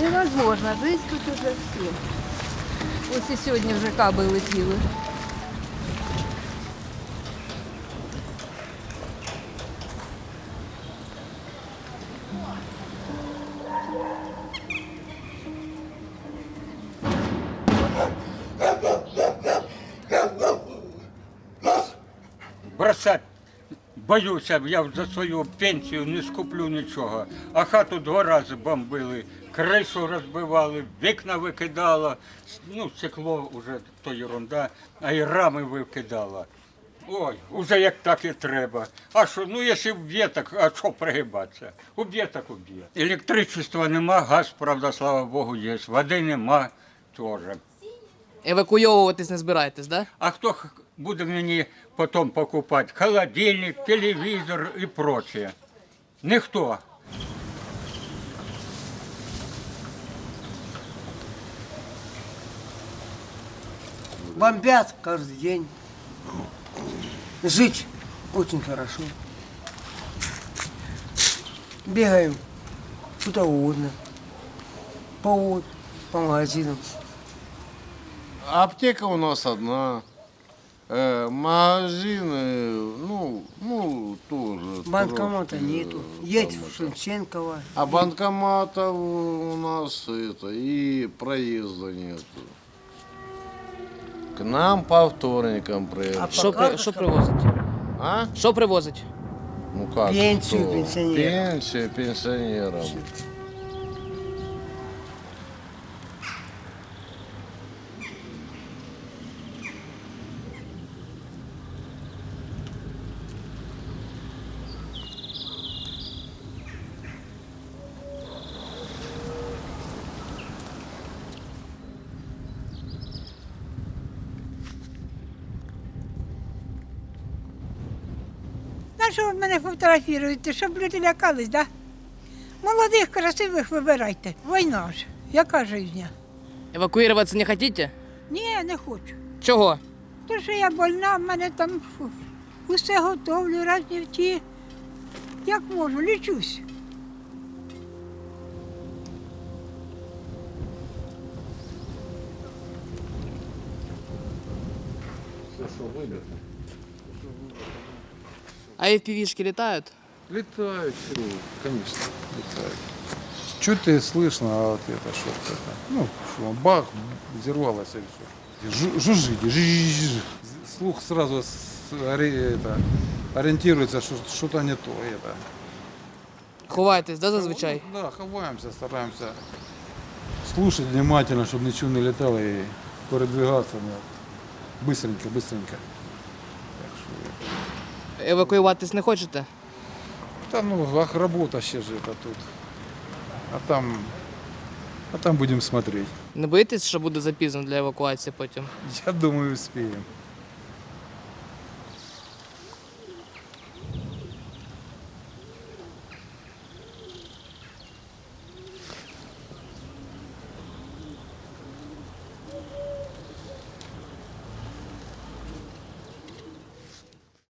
Невозможно, жить тут уже всім. Ось і сьогодні вже каби летіли. бросать. Боюся, я за свою пенсію не скуплю нічого. А хату два рази бомбили, кришу розбивали, вікна викидало, ну, стекло вже то ерунда, а і рами викидало. Ой, уже як так і треба. А що, ну якщо вб'є, так а що пригибатися? Уб'є, так уб'є. Електричества нема, газ, правда, слава Богу, є. Води нема теж. Евакуйовуватись не збираєтесь, да? А кто буде мені потом покупать холодильник, телевизор и прочее? Никто. Бомбят каждый день. Жить очень хорошо. Бегаем куда угодно. По, по магазинам. Аптека у нас одна. Э, магазины, ну, ну, тоже. Банкомата трошки, нету. э, Едь там в это. Шевченково. А банкомата у нас это и проезда нету. К нам по вторникам приезжают. А Що, Пока при, що что- привозить? А? Що привозить? Ну как? Пенсию кто? пенсионерам. Пенсия пенсионерам. На що ви мене фотографіруєте, щоб люди лякались, да? Молодих, красивих вибирайте. Війна ж. Яка життя? Евакуюватися не хочете? Ні, не хочу. Чого? То, що я больна, в мене там фу, усе готовлю, різні ті. Як можу, лічусь. А FPV-шки літають? Летают, всё, конечно, летают. Чуть и слышно, а вот это что это. Ну, что, бах, взорвалось и все. Жужжите, жужжите. Слух сразу с- ори- это, ориентируется, что что-то не то. Это. Ховаєтесь, да, зазвичай? Ну, да, ховаемся, стараемся слушать внимательно, чтобы ничего не летало и передвигаться. ну, Быстренько, быстренько. Евакуюватись не хочете? Та ну, робота ще ж тут. А там, а там будемо смотреть. Не боїтесь, що буде запізно для евакуації потім? Я думаю, успеем.